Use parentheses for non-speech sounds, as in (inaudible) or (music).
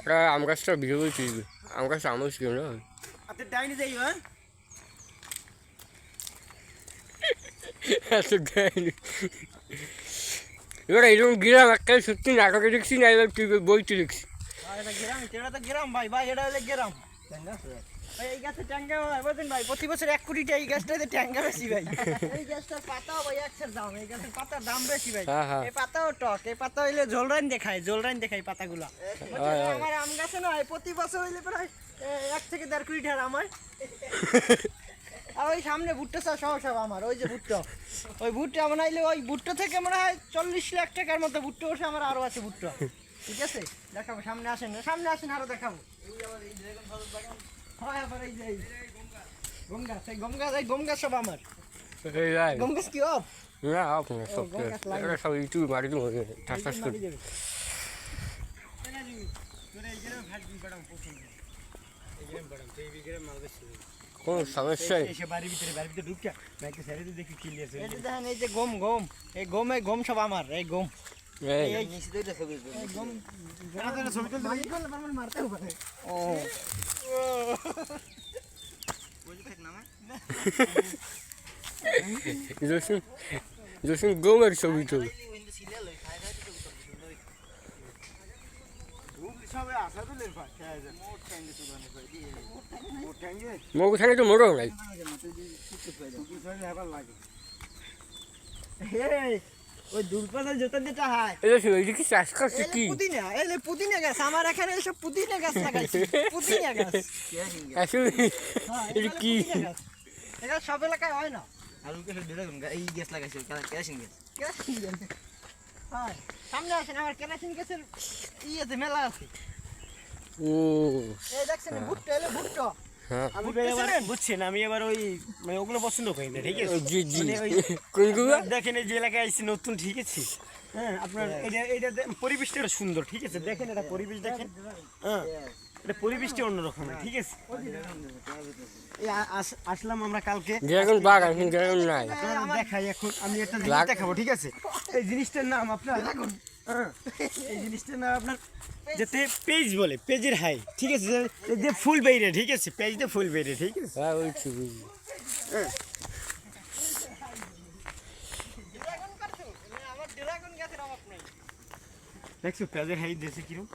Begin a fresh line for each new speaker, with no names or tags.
একটা আম গাছটা বিয়ে করছি আম গাছটা আমও ছিল না।
আপনি ডাইনি যাই হ্যাঁ?
এত জ্ঞানী এবার এরকম গিরাম একটা সত্যি নাটকে দেখছি না এবার বইতে দেখছি।
গ্রাম এটা তো গ্রাম ভাই ভাই এটা হলো গ্রাম। এই গাছে ট্যাঙ্গা হয় বুঝলেন ভাই? প্রতি বছর এক কোটিটা এই গাছটাতে ট্যাঙ্গা বেশি ভাই। এই গাছটার পাতাও ভাই একশের দাম এই গাছের পাতার দাম বেশি ভাই।
হ্যাঁ।
এই পাতাও টক এই পাতা হইলে জলরাইন দেখায় জলরাইন দেখায় পাতাগুলা। বুঝছেন? আমার আম গাছে নয় প্রতি বছর হইলে প্রায় এক থেকে দেড় কোটি টাকা আমার আর ওই সামনে ভুট্টা সব সব সব আমার ওই যে ভুট্টা। ওই ভুট্টা বানাইলে ওই ভুট্টা থেকে মনে হয় চল্লিশ লাখ টাকার মতো ভুট্টা বসে আমার আরও আছে ভুট্টা। ঠিক আছে? দেখাবো সামনে আসেন সামনে আসেন আরও দেখাবো। হয় আবার এই যে গম গাছ এই গম গাছ এই গম গাছ সব আমার। গম গাছ কি অফ
না আপনার সব
গম গাছ লাগে।
এটা সব ইউটিউব মারি দেবো ঠাস ঠাস করে। কোনো সমস্যা নেই।
এসে বাড়ির ভিতরে বাড়ির ভিতরে ঢুকিয়া ব্যাগটা ছেড়ে দিয়ে দেখি কি
এই যে দেখেন এই যে গম গম। এই গম এই গম সব আমার এই গম। মারি
গোমের ছবি তো
হয়
মগু থাকে তো মোরও নাই
লাগে
ওই দুর্গাদার জোতা যেটা হয়
জসিম এই কি চাষ করছে
এলে
কি?
পুদিনা এলে পুদিনা গাছ। আমার এখানে এসব পুদিনা গাছ লাগাইছি (laughs) পুদিনা গাছ।
আসলে
হ্যাঁ,
এটা কি?
এগুলো সব এলাকায় হয় না?
আলু কেসে বেরোবেন এই গ্যাস লাগাইছে কেরাসিন গ্যাস
কেরাসিন গ্যাস। হয় সামনে আসেন আমার কেরাসিন গ্যাসের ইয়েতে মেলা আছে।
ও।
এই দেখছেন ভুট্টা এলে ভুট্টা।
বুঝছেন আমি এবার ওই মানে ওগুলো পছন্দ করি না ঠিক আছে?
জি জি।
মানে ওই
কোনগুলো
দেখেন এই যে এলাকায় আইসি নতুন ঠিক আছে? হ্যাঁ আপনার এটা এটা পরিবেশটা সুন্দর ঠিক আছে? দেখেন এটা পরিবেশ দেখেন। হ্যাঁ এটা পরিবেশটা অন্যরকম ঠিক আছে? এই আস- আসলাম আমরা কালকে।
ড্রাগন বাঘ ড্রাগন নাই।
দেখাই এখন আমি একটা জিনিস দেখাবো ঠিক আছে? এই জিনিসটার নাম আপনার হ্যাঁ, এই জিনিসটার নাম আপনার যাতে পেজ বলে পেজের হাই ঠিক আছে? যে- যে ফুল বেড়ে ঠিক আছে? পেজ দিয়ে ফুল বেরিয়ে ঠিক আছে?
হ্যাঁ বলছি বুঝলি
দেখছ পেজের হাই দিয়েছে কিরম?